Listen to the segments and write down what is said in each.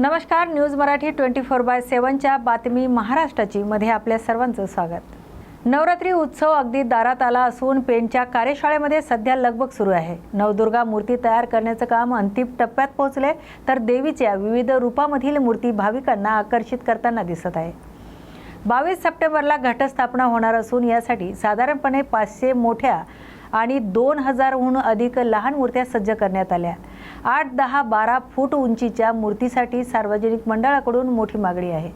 नमस्कार news Marathi twenty four by सेवनच्या बातमी महाराष्ट्राची. मध्ये आपल्या सर्वांचं स्वागत. नवरात्री उत्सव अगदी दारात आला असून पेणच्या कार्यशाळेमध्ये सध्या लगबग सुरू आहे. नवदुर्गा मूर्ती तयार करण्याचं काम अंतिम टप्प्यात पोहोचले तर देवीच्या विविध रूपामधील मूर्ती भाविकांना आकर्षित करताना दिसत आहे. बावीस सप्टेंबरला घटस्थापना होणार असून यासाठी साधारणपणे पाचशे मोठ्या आणि दोन हजारहून अधिक लहान मूर्त्या सज्ज करण्यात आल्या. आठ दहा बारा फूट उंचीच्या मूर्तीसाठी सार्वजनिक मंडळाकडून मोठी मागणी आहे.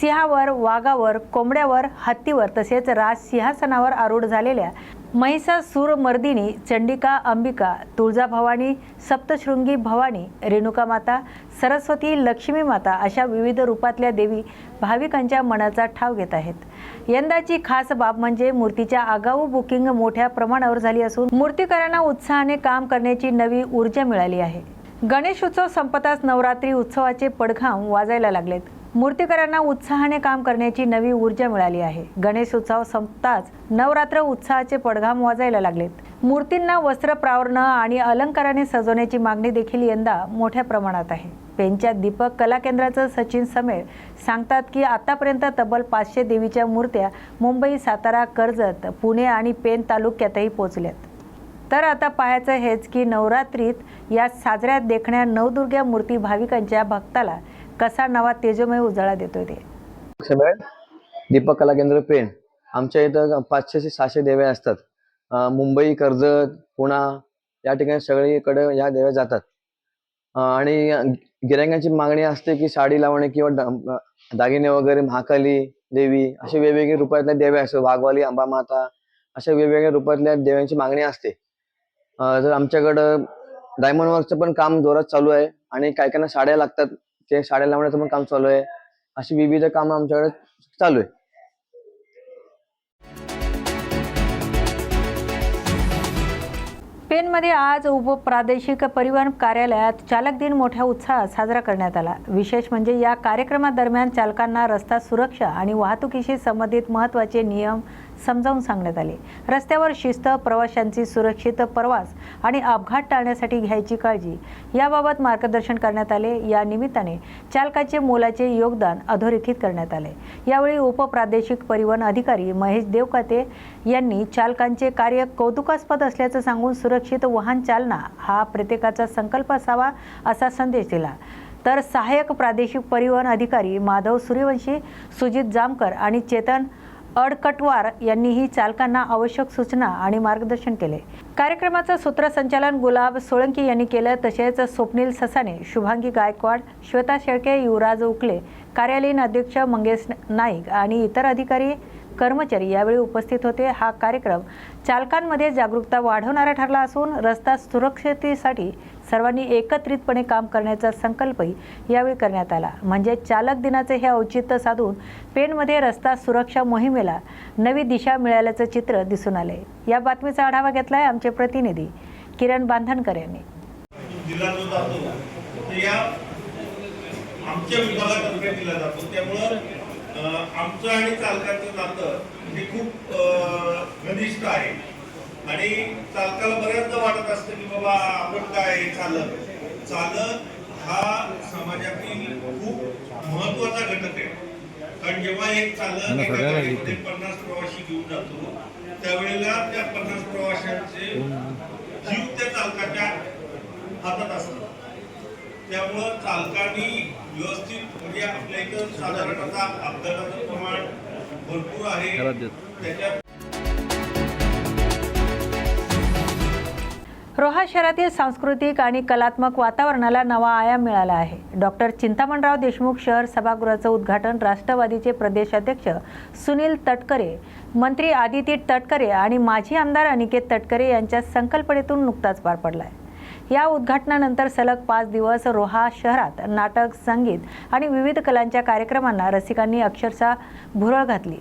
सिंहावर वाघावर कोंबड्यावर हत्तीवर तसेच राज सिंहासनावर आरूढ झालेल्या महिषासूर मर्दिनी चंडिका अंबिका तुळजाभवानी सप्तशृंगी भवानी रेणुका माता सरस्वती लक्ष्मी माता अशा विविध रूपातल्या देवी भाविकांच्या मनाचा ठाव घेत आहेत. यंदाची खास बाब म्हणजे मूर्तीच्या आगाऊ बुकिंग मोठ्या प्रमाणावर झाली असून मूर्तीकारांना उत्साहाने काम करण्याची नवी ऊर्जा मिळाली आहे. गणेश उत्सव संपताच नवरात्री उत्सवाचे पडघाम वाजायला लागलेत. मूर्तीकरांना उत्साहाने काम करण्याची नवी ऊर्जा मिळाली आहे. गणेश उत्सव संपताच नवरात्र उत्साहाचे पडघाम वाजायला लागलेत. मूर्तींना वस्त्र प्रावरणं आणि अलंकाराने सजवण्याची मागणी देखील यंदा मोठ्या प्रमाणात आहे. पेनच्या दीपक कला केंद्राचं सचिन समेळ सांगतात की आतापर्यंत तब्बल पाचशे देवीच्या मूर्त्या मुंबई सातारा कर्जत पुणे आणि पेन तालुक्यातही पोचल्यात तर आता पाहायचं हेच की नवरात्रीत या साजऱ्यात देखण्या नवदुर्गा मूर्ती भाविकांच्या भक्ताला कसा नवा तेजोमय उजाळा देतोय ते? दीपक कला केंद्र पेण. आमच्या इथं पाचशे ते सहाशे देव्या असतात. मुंबई कर्जत पुणा या ठिकाणी सगळीकडे या देव्या जातात. आणि गिरायकांची मागणी असते की साडी लावणे किंवा दागिने वगैरे महाकाली देवी असे वेगवेगळे रूपातल्या देव्या असतात. वाघवाली अंबा माता अशा वेगवेगळ्या रूपातल्या देव्यांची मागणी असते. तर आमच्याकडं डायमंड वर्कचं पण काम जोरात चालू आहे आणि काही काहींना साड्या लागतात ते साड्या लावण्याचं पण काम चालू आहे. अशी विविध कामं आमच्याकडे चालू आहे. पेनमध्ये आज उपप्रादेशिक परिवहन कार्यालयात चालक दिन मोठ्या उत्साहात साजरा करण्यात आला. विशेष म्हणजे या कार्यक्रमादरम्यान चालकांना रस्ता सुरक्षा आणि वाहतुकीशी संबंधित महत्त्वाचे नियम समजावून सांगण्यात आले. रस्त्यावर शिस्त प्रवाशांची सुरक्षित प्रवास आणि अपघात टाळण्यासाठी घ्यायची काळजी याबाबत मार्गदर्शन करण्यात आले. या निमित्ताने चालकाचे मोलाचे योगदान अधोरेखित करण्यात आले. यावेळी उपप्रादेशिक परिवहन अधिकारी महेश देवकाते यांनी चालकांचे कार्य कौतुकास्पद असल्याचं सांगून सुरक्षित वाहन चालना हा प्रत्येकाचा संकल्प असावा असा संदेश दिला. तर सहाय्यक प्रादेशिक परिवहन अधिकारी माधव सूर्यवंशी सुजित जामकर आणि चेतन अडकटवार यांनीही चालकांना आवश्यक सूचना आणि मार्गदर्शन केले. कार्यक्रमाचं सूत्रसंचालन गुलाब सोळंकी यांनी केलं तसेच स्वप्नील ससाने शुभांगी गायकवाड श्वेता शेळके युवराज उकले कार्यालयीन अध्यक्ष मंगेश नाईक आणि इतर अधिकारी कर्मचारी यावेळी उपस्थित होते. हा कार्यक्रम चालकांमध्ये जागरूकता वाढवणारा ठरला असून रस्ता सुरक्षितेसाठी सर्वांनी एकत्रितपणे काम करण्याचा संकल्पही यावेळी करण्यात आला. म्हणजे चालक दिनाचे हे औचित्य साधून पेणमध्ये रस्ता सुरक्षा मोहिमेला नवी दिशा मिळाल्याचं चित्र दिसून आले. या बातमीचा आढावा घेतलाय आमचे प्रतिनिधी किरण बांधणकर यांनी. आमच्या विभागातर्फे दिला जातो. त्यामुळं आमचं आणि चालकाचं नातं हे खूप घनिष्ठ आहे. आणि चालकाला बऱ्याचदा वाटत असतं की बाबा आपण काय चालक चालक हा समाजातील खूप महत्त्वाचा घटक आहे. कारण जेव्हा एक चालक एका गाडीमध्ये पन्नास प्रवासी घेऊन जातो त्यावेळेला त्या पन्नास प्रवाशांचे जीव त्या चालकाच्या हातात असतात त्यामुळं चालकांनी व्यवस्थित म्हणजे आपल्या इथं साधारण आता अपघाताचं प्रमाण भरपूर आहे. त्याच्यात रोहा शहरातील सांस्कृतिक आणि कलात्मक वातावरणाला नवा आयाम मिळाला आहे. डॉक्टर चिंतामणराव देशमुख शहर सभागृहाचं उद्घाटन राष्ट्रवादीचे प्रदेशाध्यक्ष सुनील तटकरे मंत्री आदिती तटकरे आणि माजी आमदार अनिकेत तटकरे यांच्या संकल्पनेतून नुकताच पार पडला आहे या उद्घाटनानंतर सलग पाच दिवस रोहा शहरात नाटक संगीत आणि विविध कलांच्या कार्यक्रमांना रसिकांनी अक्षरशः भुरळ घातली.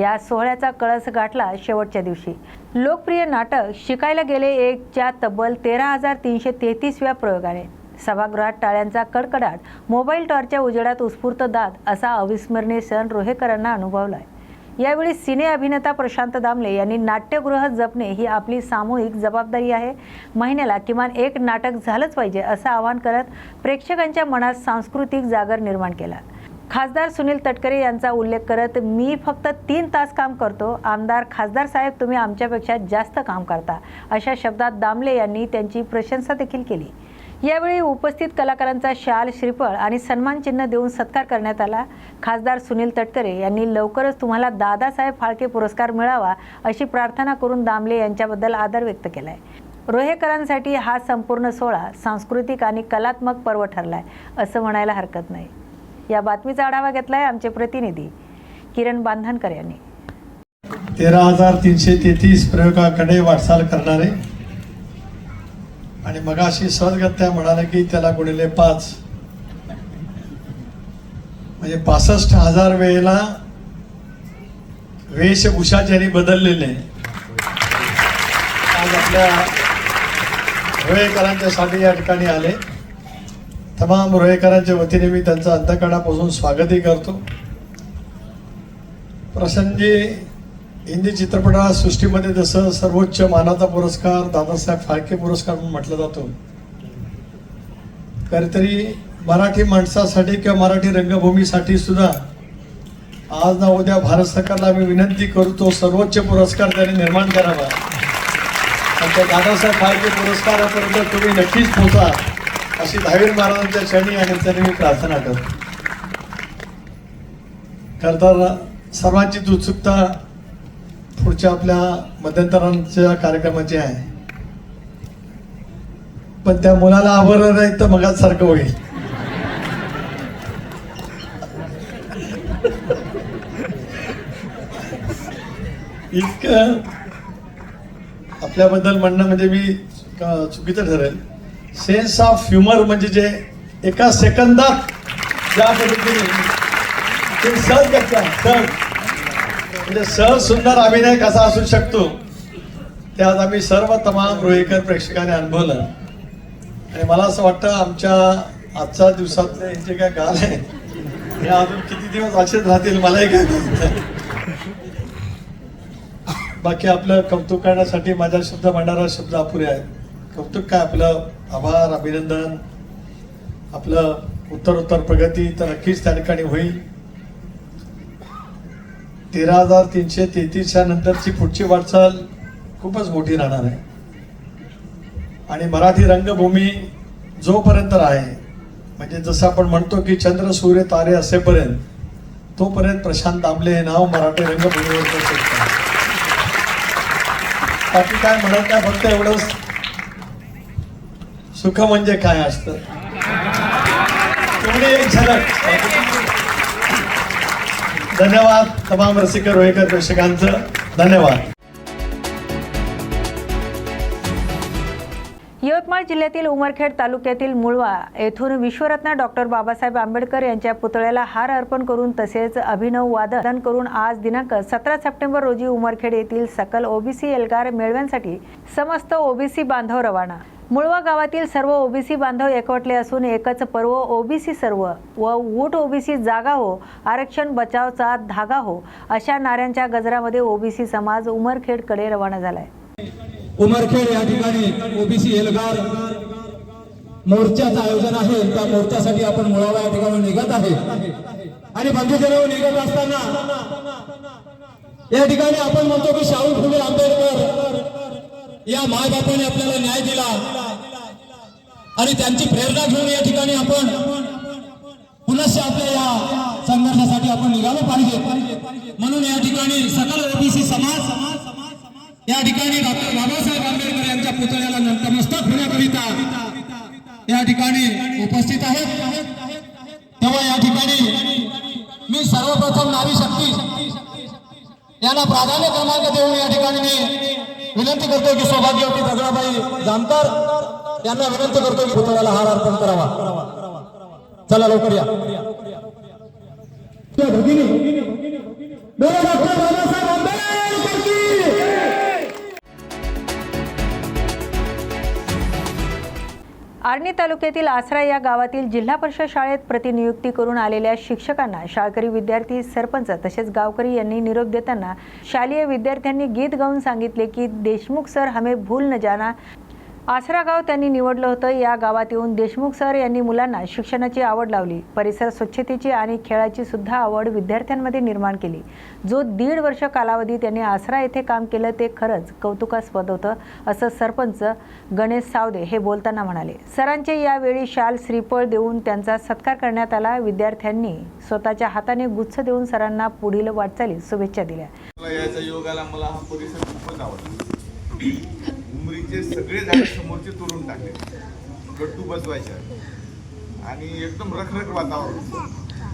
या सोहळ्याचा कळस गाठला शेवटच्या दिवशी. लोकप्रिय नाटक शिकायला गेले एकच्या तब्बल तेरा हजार तीनशे तेहतीसव्या प्रयोगाने. सभागृहात टाळ्यांचा कडकडाट मोबाईल टॉर्चच्या उजेडात उत्स्फूर्त दाद असा अविस्मरणीय सण रोहेकरांना अनुभवलाय. यावेळी सिने अभिनेता प्रशांत दामले यांनी नाट्यगृह जपणे ही आपली सामूहिक जबाबदारी आहे. महिन्याला किमान एक नाटक झालंच पाहिजे असं आवाहन करत प्रेक्षकांच्या मनात सांस्कृतिक जागर निर्माण केला. खासदार सुनील तटकरे यांचा उल्लेख करत मी फक्त तीन तास काम करतो. आमदार खासदार साहेब तुम्ही आमच्यापेक्षा जास्त काम करता. अशा शब्दात दामले यांनी त्यांची प्रशंसा देखील केली. यावेळी उपस्थित कलाकारांचा शाल श्रीफळ आणि सन्मान चिन्ह देऊन सत्कार करण्यात आला. खासदार सुनील तटकरे यांनी लवकरच तुम्हाला दादासाहेब फाळके पुरस्कार मिळावा अशी प्रार्थना करून दामले यांच्याबद्दल आदर व्यक्त केलाय. रोहेकरांसाठी हा संपूर्ण सोहळा सांस्कृतिक आणि कलात्मक पर्व ठरलाय असं म्हणायला हरकत नाही. या बातमीचा आढावा घेतलाय आमचे प्रतिनिधी किरण बांधनकर यांनी. तेरा हजार तीनशे तेहतीस प्रयोगाकडे वाटचाल करणारे आणि मगाशी सहजगत्या म्हणाले की त्याला गुणिले पाच. म्हणजे पासष्ट हजार वेळेला वेशभूषा ज्यांनी बदललेले आज आपल्या होळेकरांच्यासाठी या ठिकाणी आले. तमाम रोहेकरांच्या वतीने मी त्यांचं अंतकणापासून स्वागतही करतो. प्रसंगी हिंदी चित्रपटसृष्टीमध्ये जसं सर्वोच्च मानाचा पुरस्कार दादासाहेब फाळके पुरस्कार म्हणून म्हटलं जातो. काहीतरी मराठी माणसासाठी किंवा मराठी रंगभूमीसाठी सुद्धा आज ना उद्या भारत सरकारला आम्ही विनंती करतो सर्वोच्च पुरस्कार त्यांनी निर्माण करावा. आणि त्या दादासाहेब फाळके पुरस्कारापर्यंत तुम्ही नक्कीच पोचा अशी दहावीर महाराजांच्या क्षणी आणि त्यांनी मी प्रार्थना करतो खरं तर उत्सुकता पुढच्या आपल्या मध्यंतरांच्या कार्यक्रमाची आहे. पण त्या मुलाला आवडलं नाही तर मगाच सारखं होईल. इतकं आपल्याबद्दल म्हणणं म्हणजे मी चुकीचं ठरेल. सेन्स ऑफ ह्युमर म्हणजे जे एका सेकंदात ज्या पद्धतीने ते सहज करतात सहज. म्हणजे सहज सुंदर अभिनय कसा असू शकतो ते आज आम्ही सर्व तमाम रोहेकर प्रेक्षकाने अनुभवलं. आणि मला असं वाटतं आमच्या आजच्या दिवसातले हे जे काय गाल आहे हे अजून किती दिवस असेच राहतील मलाही काय बाकी आपलं कौतुक करण्यासाठी माझ्या शब्द म्हणणारा शब्द अपुरे आहेत. कौतुक काय आपलं आभार अभिनंदन आपलं उत्तर उत्तर प्रगती तर नक्कीच त्या ठिकाणी होईल. तेरा हजार तीनशे तेहतीसच्या नंतरची पुढची वाटचाल खूपच मोठी राहणार आहे. आणि मराठी रंगभूमी जोपर्यंत आहे म्हणजे जसं आपण म्हणतो की चंद्र सूर्य तारे असेपर्यंत तोपर्यंत प्रशांत आंबले हे नाव मराठी रंगभूमीवर बाकी काय म्हणत नाही फक्त एवढंच. सुख म्हणजे काय असतं? एक झलक. धन्यवाद तमाम रसिक रोहेकर प्रेक्षकांचं. धन्यवाद. यवतमाळ जिल्ह्यातील उमरखेड तालुक्यातील मुळवा येथून विश्वरत्न डॉक्टर बाबासाहेब आंबेडकर यांच्या पुतळ्याला हार अर्पण करून तसेच अभिनव वादन करून आज दिनांक सतरा सप्टेंबर रोजी उमरखेड येथील सकल ओबीसी एल्गार मेळव्यांसाठी समस्त ओबीसी बांधव रवाना. मुळवा गावातील सर्व ओबीसी बांधव एकवटले असून एकच पर्व ओबीसी सर्व व वूट ओबीसी जागा हो आरक्षण बचावचा धागा हो अशा नाऱ्यांच्या गजरामध्ये ओबीसी समाज उमरखेडकडे रवाना झालाय. उमरखेड या ठिकाणी ओबीसी एल्गार मोर्चाचं आयोजन आहे. त्या मोर्चासाठी आपण मुळावा या ठिकाणी निघत आहे. आणि बंधुजन निघत असताना या ठिकाणी आपण म्हणतो की शाहू फुले आंबेडकर या मायबापाने आपल्याला न्याय दिला. आणि त्यांची प्रेरणा घेऊन या ठिकाणी आपण पुनश्च आपल्या या संघर्षासाठी आपण निघालो पाहिजे. म्हणून या ठिकाणी सकल ओबीसी समाज या ठिकाणी डॉक्टर बाबासाहेब आंबेडकर यांच्या पुतळ्याला नतमस्तक होण्याकरिता या ठिकाणी उपस्थित आहेत. तेव्हा या ठिकाणी मी सर्वप्रथम नारी शक्ती यांना प्राधान्य क्रमांक देऊन या ठिकाणी मी विनंती करतो की सौभाग्यवती दगडाबाई जामकर त्यांना विनंती करतो की पुतळ्याला हार अर्पण करावा. चला लवकर या. भगिनी. बाबासाहेब आंबेडकर! आर्णी तालुक्यातील आसरा या गावातील जिल्हा परिषद शाळेत प्रतिनियुक्ती करून आलेल्या शिक्षकांना शाळकरी विद्यार्थी सरपंच तसेच गावकरी यांनी निरोप देताना शालेय विद्यार्थ्यांनी गीत गाऊन सांगितले की देशमुख सर हमें भूल न जाना आसरा गाव त्यांनी निवडलं होतं. या गावात येऊन देशमुख सर यांनी मुलांना शिक्षणाची आवड लावली. परिसर स्वच्छतेची आणि खेळाची सुद्धा आवड विद्यार्थ्यांमध्ये निर्माण केली. जो दीड वर्ष कालावधी त्यांनी आसरा येथे काम केलं ते खरंच कौतुकास्पद होतं असं सरपंच गणेश सावदे हे बोलताना म्हणाले. सरांचे यावेळी शाल श्रीफळ देऊन त्यांचा सत्कार करण्यात आला. विद्यार्थ्यांनी स्वतःच्या हाताने गुच्छ देऊन सरांना पुढील वाटचालीस शुभेच्छा दिल्या. मला सगळे झाडे समोरचे तोडून टाकले. गट्टू बसवायच्या आणि एकदम रखरख वातावरण.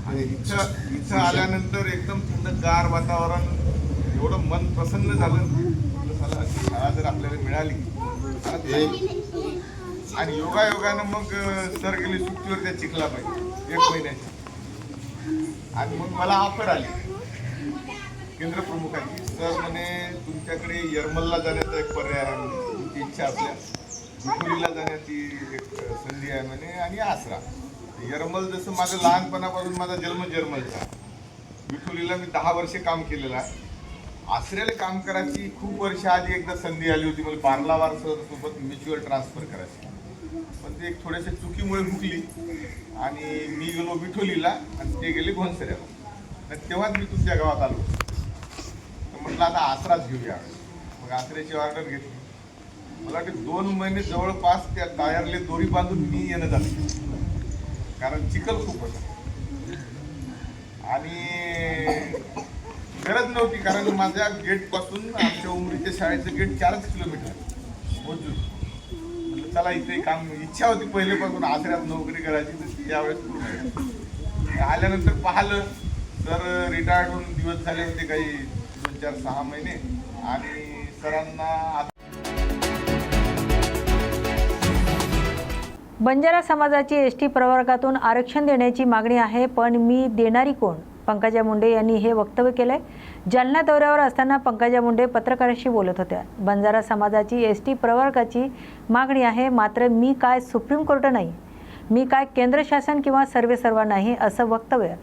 आणि इथं इथं आल्यानंतर एकदम थंडगार वातावरण. एवढं मन प्रसन्न झालं. अशी शाळा जर आपल्याला मिळाली तर आणि योगायोगानं मग सर गेले सुट्टीवर त्या चिखला पाहिजे एक महिन्याची आणि मग मला ऑफर आली. केंद्र प्रमुखांची सर म्हणे तुमच्याकडे यरमलला जाण्याचा एक पर्याय आहे इच्छा असल्या विखुरीला जाण्याची एक संधी आहे म्हणे आणि आसरा. यरमल जसं माझं लहानपणापासून माझा जन्म जर्मलचा. विठुरीला मी दहा वर्षे काम केलेलं आहे. आसऱ्याला काम करायची खूप वर्ष आधी एकदा संधी आली होती. मला बारलावार सर सोबत म्युच्युअल ट्रान्सफर करायची. पण ते एक थोड्याशा चुकीमुळे हुकली. आणि मी गेलो विठोलीला आणि ते गेले घोनसऱ्याला. तर तेव्हाच मी तुमच्या गावात आलो तर म्हटलं आता आसराच घेऊया. मग आसऱ्याची ऑर्डर घेतली. मला वाटते दोन महिने जवळपास त्या टायरले दोरी बांधून मी येणं झालं. कारण चिखल खूप होता. आणि गरज नव्हती कारण माझ्या गेटपासून आमच्या उमरीच्या शाळेचं गेट चारच किलोमीटर पोहोचून चला इथे काम इच्छा होती पहिलेपासून आसऱ्यात नोकरी करायची तर त्यावेळेस पूर्ण आल्यानंतर पाहिलं तर रिटायर्ड होऊन दिवस झाले होते काही दोन चार सहा महिने. आणि सरांना बंजारा समाजाची एस टी प्रवर्गातून आरक्षण देण्याची मागणी आहे पण मी देणारी कोण? पंकजा मुंडे यांनी हे वक्तव्य केलंय. जालना दौऱ्यावर असताना पंकजा मुंडे पत्रकारांशी बोलत होत्या. बंजारा समाजाची एस टी प्रवर्गाची मागणी आहे मात्र मी काय सुप्रीम कोर्ट नाही? मी काय केंद्र शासन किंवा सर्वेसर्वा नाही असं वक्तव्य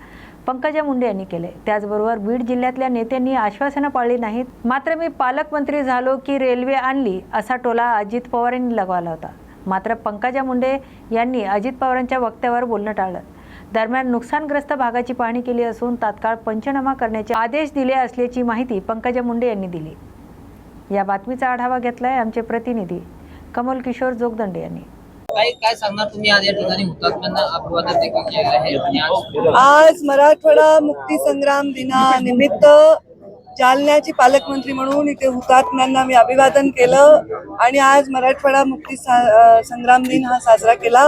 पंकजा मुंडे यांनी केले त्याचबरोबर बीड जिल्ह्यातल्या नेत्यांनी आश्वासनं पाळली नाहीत. मात्र मी पालकमंत्री झालो की रेल्वे आणली असा टोला अजित पवार यांनी लगावला होता. मात्र पंकजा मुंडे यांनी अजित पवारांच्या वक्तव्यावर बोलणं टाळलं. दरम्यान नुकसानग्रस्त भागाची पाहणी केली असून तात्काळ पंचनामा करण्याचे आदेश दिले असल्याची माहिती पंकजा मुंडे यांनी दिली. या बातमीचा आढावा घेतलाय आमचे प्रतिनिधी कमल किशोर जोगदंडे यांनी. काय काय सांगणार तुम्ही? आज या ठिकाणी हुतात्म्यांना अभिवादन देखील केलेलं आहे. आणि आज आज मराठवाडा मुक्ती संग्राम दिनानिमित्त जालन्याची पालकमंत्री म्हणून इथे हुतात्म्यांना मी अभिवादन केलं आणि आज मराठवाडा मुक्ती सा- संग्राम दिन हा साजरा केला.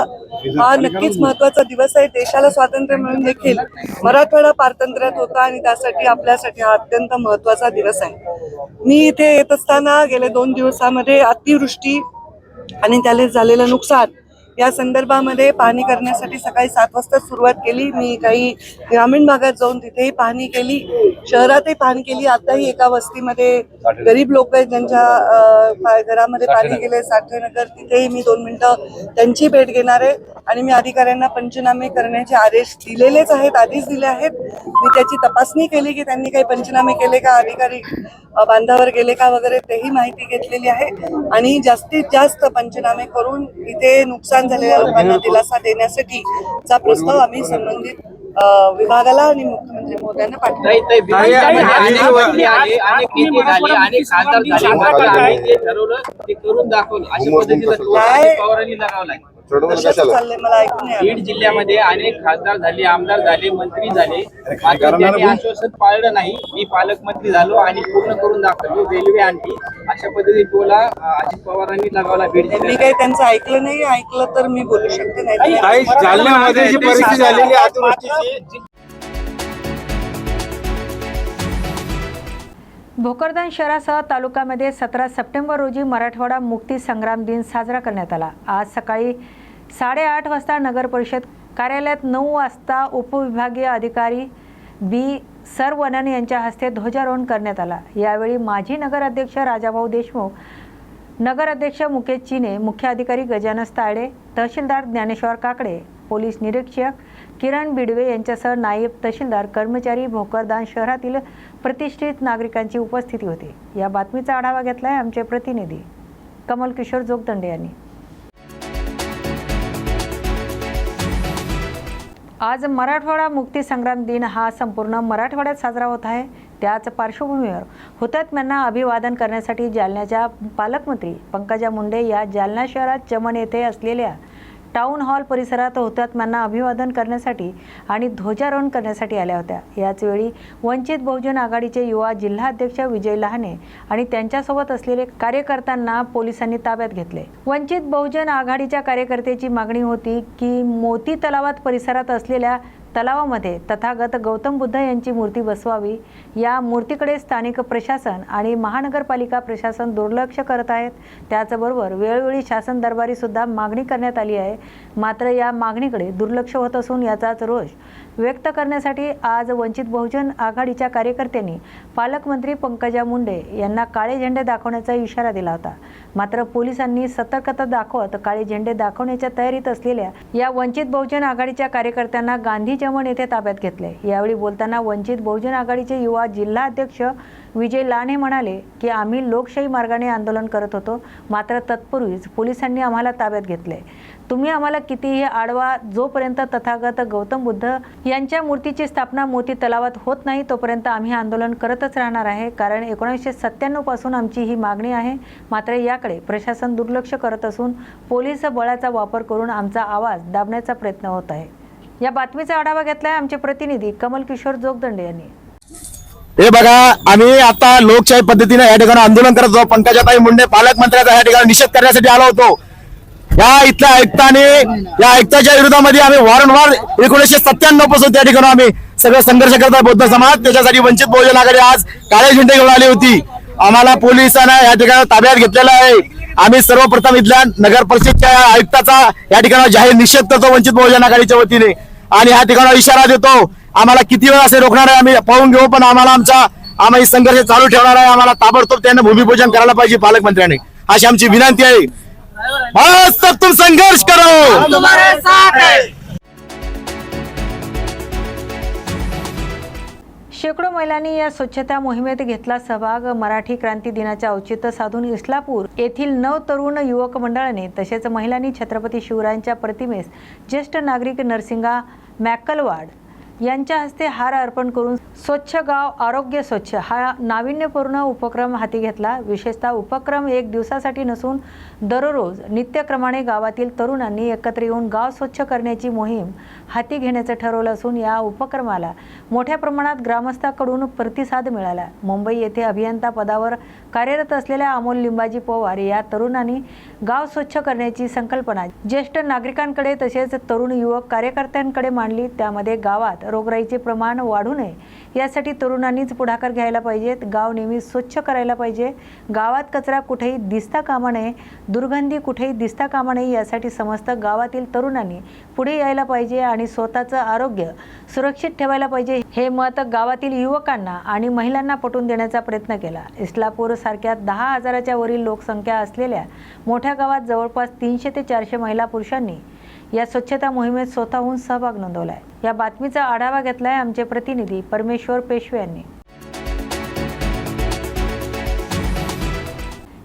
हा नक्कीच महत्त्वाचा दिवस आहे. देशाला स्वातंत्र्य मिळून देखील मराठवाडा पारतंत्र्यात होता आणि त्यासाठी आपल्यासाठी हा अत्यंत महत्त्वाचा दिवस आहे. मी इथे येत असताना गेले दोन दिवसामध्ये अतिवृष्टी आणि त्याला झालेलं नुकसान या संदर्भामध्ये पाहणी करण्यासाठी सकाळी सात वाजता सुरुवात केली. मी काही ग्रामीण भागात जाऊन तिथेही पाहणी केली. शहरातही पाहणी केली. आताही एका वस्तीमध्ये गरीब लोक आहेत ज्यांच्या घरामध्ये पाणी गेले. साठेनगर तिथेही मी दोन मिनिटं त्यांची भेट घेणार आहे. आणि मी अधिकाऱ्यांना पंचनामे करण्याचे आदेश दिलेलेच आहेत आधीच दिले आहेत. मी त्याची तपासणी केली की त्यांनी काही पंचनामे केले का? अधिकारी बांधावर गेले का वगैरे तेही माहिती घेतलेली आहे. आणि जास्तीत जास्त पंचनामे करून इथे नुकसान झालेल्या लोकांना दिलासा देण्यासाठी चा प्रस्ताव आम्ही संबंधित विभागाला आणि मुख्यमंत्री महोदयांना पाठवला. ताई- चाललंय मला ऐकून नाही आलं. बीड जिल्ह्यामध्ये अनेक खासदार झाले आमदार झाले मंत्री झाले. मात्र त्यांनी आश्वासन पाळलं नाही मी पालकमंत्री झालो आणि पूर्ण करून दाखवलो. रेल्वे आणली. अशा पद्धतीने टोला अं, अजित पवारांनी लगावला बीड मी जिल्ह्यात काही त्यांचं ऐकलं नाही ऐकलं तर मी बोलू शकते नाही तर- जालन्यामध्ये जी परिस्थिती झालेली अतिवृष्टीची भोकरदान शहरासह तालुक्यामध्ये सतरा सप्टेंबर रोजी मराठवाडा मुक्ती संग्राम दिन साजरा करण्यात आला. आज सकाळी साडेआठ वाजता नगर परिषद कार्यालयात नऊ वाजता उपविभागीय अधिकारी बी सरवनन यांच्या हस्ते ध्वजारोहण करण्यात आला. यावेळी माजी नगराध्यक्ष राजाभाऊ देशमुख नगराध्यक्ष मुकेश चिने मुख्य अधिकारी गजानस तायडे तहसीलदार ज्ञानेश्वर काकडे पोलीस निरीक्षक किरण बिडवे यांच्यासह नायब तहसीलदार कर्मचारी भोकरदान शहरातील प्रतिष्ठित नागरिकांची उपस्थिती होती. या बातमीचा आढावा घेतला आहे आमचे प्रतिनिधी कमल किशोर जोगदंडे यांनी. आज मराठवाडा मुक्ती संग्राम दिन हा संपूर्ण मराठवाड्यात साजरा होत आहे. त्याच पार्श्वभूमीवर हुतात्म्यांना अभिवादन करण्यासाठी जालन्याच्या पालकमंत्री पंकजा मुंडे या जालना शहरात चमन येथे असलेल्या टाऊन हॉल परिसरात हुतात्म्यांना अभिवादन करण्यासाठी आणि ध्वजारोहण करण्यासाठी आल्या होत्या. याचवेळी वंचित बहुजन आघाडीचे युवा जिल्हाध्यक्ष विजय लहाने आणि त्यांच्यासोबत असलेले कार्यकर्त्यांना पोलिसांनी ताब्यात घेतले. वंचित बहुजन आघाडीच्या कार्यकर्त्याची मागणी होती की मोती तलावात परिसरात असलेल्या तलावामध्ये तथागत गौतम बुद्ध यांची मूर्ती बसवावी या मूर्तीकडे स्थानिक प्रशासन आणि महानगरपालिका प्रशासन दुर्लक्ष करत आहेत. त्याचबरोबर वेळोवेळी शासन दरबारी सुद्धा मागणी करण्यात आली आहे. मात्र या मागणीकडे दुर्लक्ष होत असून याचाच रोष व्यक्त करण्यासाठी आज वंचित बहुजन आघाडीच्या कार्यकर्त्यांनी पालकमंत्री पंकजा मुंडे यांना काळे झेंडे दाखवण्याचा इशारा दिला होता. मात्र पोलिसांनी सतर्कता दाखवत काळे झेंडे दाखवण्याच्या तयारीत असलेल्या या वंचित बहुजन आघाडीच्या कार्यकर्त्यांना गांधी चमन येथे ताब्यात घेतले. यावेळी बोलताना वंचित बहुजन आघाडीचे युवा जिल्हा अध्यक्ष विजय लाने म्हणाले की आम्ही लोकशाही मार्गाने आंदोलन करत होतो मात्र तत्पूर्वीच पोलिसांनी आम्हाला ताब्यात घेतले. तुम्ही आम्हाला कितीही आडवा जोपर्यंत तथागत गौतम बुद्ध यांच्या मूर्तीची स्थापना मोती तलावात होत नाही तोपर्यंत आम्ही आंदोलन करतच राहणार आहे. कारण एकोणीसशे सत्त्याण्णवपासून आमची ही मागणी आहे. मात्र याकडे प्रशासन दुर्लक्ष करत असून पोलीस बळाचा वापर करून आमचा आवाज दाबण्याचा प्रयत्न होत आहे. या बातमीचा आढावा घेतलाय आमचे प्रतिनिधी कमल किशोर जोगदंडे यांनी. हे बघा आम्ही आता लोकशाही पद्धतीने या ठिकाणी आंदोलन करत होतो पंकजाताई मुंडे पालकमंत्र्याचा या ठिकाणी निषेध करण्यासाठी आलो होतो. या इथल्या आयुक्ताने या आयुक्ताच्या विरोधामध्ये आम्ही वारंवार एकोणीसशे सत्त्याण्णवपासून त्या ठिकाणी आम्ही सगळं संघर्ष करत आहे बौद्ध समाज. त्याच्यासाठी वंचित बहुजन आघाडी आज काळे झेंडे घेऊन आली होती. आम्हाला पोलिसांना या ठिकाणी ताब्यात घेतलेलं आहे. आम्ही सर्वप्रथम इथल्या नगर परिषदच्या आयुक्ताचा या ठिकाणी जाहीर निषेध करतो वंचित बहुजन आघाडीच्या वतीने. आणि या ठिकाणी इशारा देतो आम्हाला किती वेळ असे रोखणार आहे आम्ही पाहून घेऊ पण आम्हाला आमचा आम्ही संघर्ष चालू ठेवणार आहे. आम्हाला ताबडतोब त्यांना भूमिपूजन करायला पाहिजे पालकमंत्र्यांनी. अशी आमची विनंती आहे. बस तब तुम संघर्ष करो। शेकडो महिलांनी या स्वच्छता मोहिमेत घेतला सहभाग. मराठी क्रांती दिनाच्या औचित्य साधून इस्लापूर येथील नव तरुण युवक मंडळाने तसेच महिलांनी छत्रपती शिवरायांच्या प्रतिमेस ज्येष्ठ नागरिक नरसिंगा मॅकलवाड यांच्या हस्ते हार अर्पण करून स्वच्छ गाव आरोग्य स्वच्छ हा नाविन्यपूर्ण उपक्रम हाती घेतला. विशेषतः उपक्रम एक दिवसासाठी नसून दररोज नित्यक्रमाने गावातील तरुणांनी एकत्र येऊन गाव स्वच्छ करण्याची मोहीम हाती घेण्याचं ठरवलं असून या उपक्रमाला मोठ्या प्रमाणात ग्रामस्थाकडून प्रतिसाद मिळाला. मुंबई येथे अभियंता पदावर कार्यरत असलेल्या अमोल लिंबाजी पवार या तरुणांनी गाव स्वच्छ करण्याची संकल्पना ज्येष्ठ नागरिकांकडे तसेच तरुण युवक कार्यकर्त्यांकडे मांडली. त्यामध्ये गावात रोगराईचे प्रमाण वाढू नये. यासाठी तरुणांनीच पुढाकार घ्यायला पाहिजेत गाव नेहमी स्वच्छ करायला पाहिजे. गावात कचरा कुठेही दिसता कामा नये. दुर्गंधी कुठेही दिसता कामा नये यासाठी समस्त गावातील तरुणांनी पुढे यायला पाहिजे आणि स्वतःचं आरोग्य सुरक्षित ठेवायला पाहिजे. हे मत गावातील युवकांना आणि महिलांना पटवून देण्याचा प्रयत्न केला. इस्लापूर सारख्या दहा हजाराच्या वरील लोकसंख्या असलेल्या मोठ्या गावात जवळपास तीनशे ते चारशे महिला पुरुषांनी या स्वच्छता मोहिमेत स्वतःहून सहभाग नोंदवलाय. या बातमीचा आढावा घेतलाय आमचे प्रतिनिधी परमेश्वर पेशवे यांनी.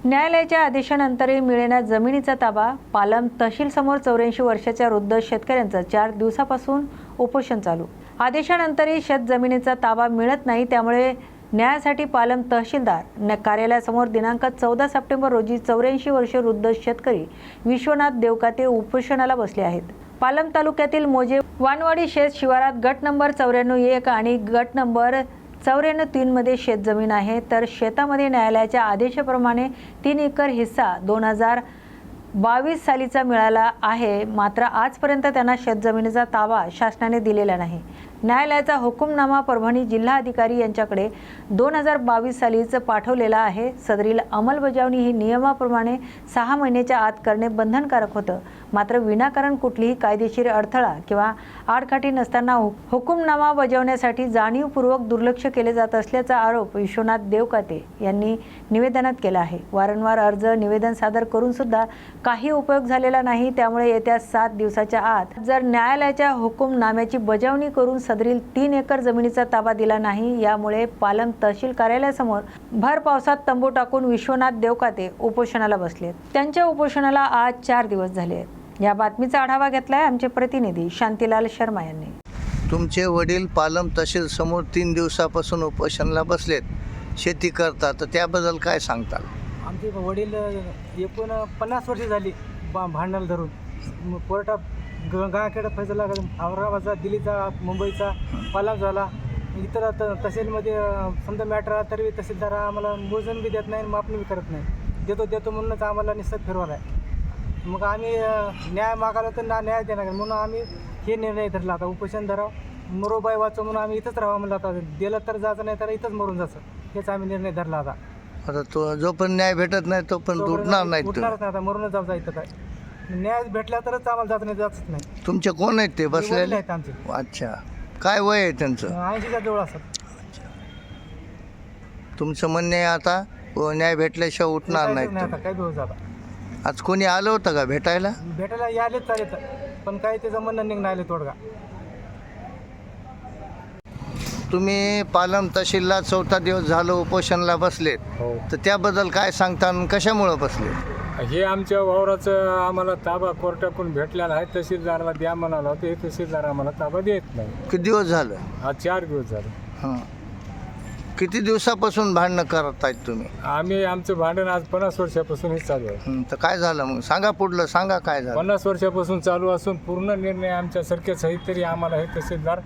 न्यायालयाच्या आदेशानंतरही मिळेना जमिनीचा ताबा पालम तहसील समोर चौऱ्याऐंशी वर्षाच्या वृद्ध शेतकऱ्यांचं चार दिवसापासून उपोषण चालू. आदेशानंतरही शेत जमिनीचा ताबा मिळत नाही त्यामुळे न्यायासाठी पालम तहसीलदार. न कार्यालयासमोर दिनांक चौदा सप्टेंबर रोजी चौऱ्याऐंशी वर्ष वृद्ध शेतकरी विश्वनाथ देवकाते उपोषणाला बसले आहेत. पालम तालुक्यातील मोजे वानवाडी शेत शिवारात गट नंबर चौऱ्याण्णव एक आणि गट नंबर चौऱ्याण्णव तीनमध्ये शेतजमीन आहे. तर शेतामध्ये न्यायालयाच्या आदेशाप्रमाणे तीन एकर हिस्सा दोन हजार बावीस सालीचा मिळाला आहे. मात्र आजपर्यंत त्यांना शेतजमिनीचा ताबा शासनाने दिलेला नाही. न्यायालयाचा हुकुमनामा परभणी जिल्हाधिकारी यांच्याकडे दोन हजार बावीस सालीच पाठवलेला आहे. सदरील अंमलबजावणी ही नियमाप्रमाणे सहा महिन्याच्या आत करणे बंधनकारक होतं. मात्र विनाकारण कुठलीही कायदेशीर अडथळा किंवा आडकाठी नसताना हुकुमनामा बजावण्यासाठी जाणीवपूर्वक दुर्लक्ष केले जात असल्याचा आरोप विश्वनाथ देवकाते यांनी निवेदनात केला आहे. वारंवार अर्ज निवेदन सादर करून सुद्धा काही उपयोग झालेला नाही. त्यामुळे येत्या सात दिवसाच्या आत जर न्यायालयाच्या हुकुमनाम्याची बजावणी करून सदरील तीन एकर जमिनीचा ताबा दिला नाही यामुळे पालम तहसील कार्यालयासमोर भर पावसात तंबू टाकून विश्वनाथ देवकाते उपोषणाला बसले त्यांच्या उपोषणाला आज चार दिवस झाले आहेत. या बातमीचा आढावा घेतलाय आमचे प्रतिनिधी शांतीलाल शर्मा यांनी. तुमचे वडील पालम तहसील समोर तीन दिवसापासून उपोषणाला बसलेत. शेती करतात तर त्याबद्दल काय सांगताल? आमचे वडील एकूण पन्नास वर्षे झाली बा भांडण धरून. कोर्टात ग गावाकडे फैसला औरंगाबादचा दिल्लीचा मुंबईचा पालाव झाला. इतर त तहसीलमध्ये समजा मॅटर आला तरी तहसीलदार आम्हाला मोजून बी देत नाही आणि मापणी बी करत नाही. देतो देतो म्हणूनच आम्हाला निसत फिरवाला आहे. मग आम्ही न्याय मागायला तर ना न्याय देणार नाही. म्हणून आम्ही हे निर्णय धरला आता. उपोषण धरावं मरोबाई वाचो म्हणून आम्ही इथंच राहावं म्हणलं आता. दिलं तर जायचं नाही तर इथंच मरून जायचं. हेच आम्ही निर्णय धरला आता. आता तो जोपर्यंत न्याय भेटत नाही तोपर्यंत उठणार नाहीत तुम्ही उठणारच नाही आता. मरूनच जाऊ इथं काय न्याय भेटला तरच आम्हाला जात नाही जातच नाही. तुमचे कोण आहेत ते वडील बसलेले? आहेत आमचे. अच्छा. काय वय आहे त्यांचं? ऐंशीच्या जवळ असतात. तुमचं म्हणणे आता व न्याय भेटल्याशिवाय उठणार नाही आता. काय दिवस आता आज कोणी आलं होतं का भेटायला? भेटायला यायलेच चालेल पण काय त्याचं म्हणणं निघणार आले तोडगा. तुम्ही पालम तहसीलला चौथा दिवस झालं उपोषणाला बसलेत. हो. तर त्याबद्दल काय सांगता आणि कशामुळं बसले हे आमच्या वावराचं आम्हाला ताबा कोर्टाकडून भेटलेला आहे तहसीलदाराला द्या म्हणाला होतं. हे तहसीलदार आम्हाला ताबा देत नाही. किती दिवस झालं? आज चार दिवस झाले. हां. किती दिवसापासून भांडणं करत आहेत तुम्ही? आम्ही आमचं भांडण आज पन्नास वर्षापासून हे चालू आहे. हं, तर काय झालं मग? सांगा पुढलं सांगा काय झालं? पन्नास वर्षापासून चालू असून पूर्ण निर्णय आमच्या सारखे सहित तरी आम्हाला हे तहसीलदार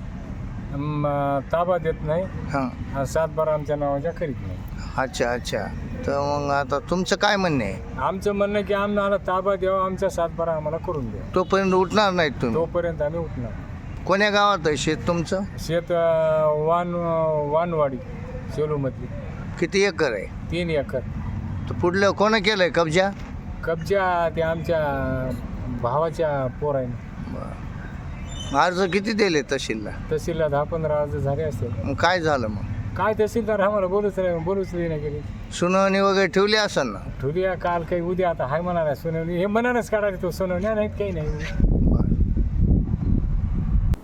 अम, ताबा देत नाही. हां. सातबारा आमच्या नावाच्या करीत नाही. अच्छा अच्छा. तर मग आता तुमचं काय म्हणणे आहे? आमचं म्हणणं की आम्हाला ताबा द्यावा आमचा सातबारा आम्हाला करून द्या. तोपर्यंत उठणार नाहीत तुम्ही? तोपर्यंत आम्ही उठणार. कोण्या गावात आहे शेत तुमचं? शेत अं, वान वानवाडी. सेलूमधली. किती एकर आहे? तीन एकर. तर पुढलं कोणं केलंय कब्जा? कब्जा ते आमच्या भावाच्या पोराने अर्ज किती दिले तहसीलला? तहसीलला दहा पंधरा अर्ज झाले असतील. मग काय झालं मग? काय तहसीलदार आम्हाला बोलूच नाही बोलूच नाही गेली. सुनावणी वगैरे ठेवली असेल ना? ठुलिया काल काही उद्या आता हाय म्हणाला सुनावणी. हे मनानच काढायला तो सुनावण्या नाहीत काही नाही.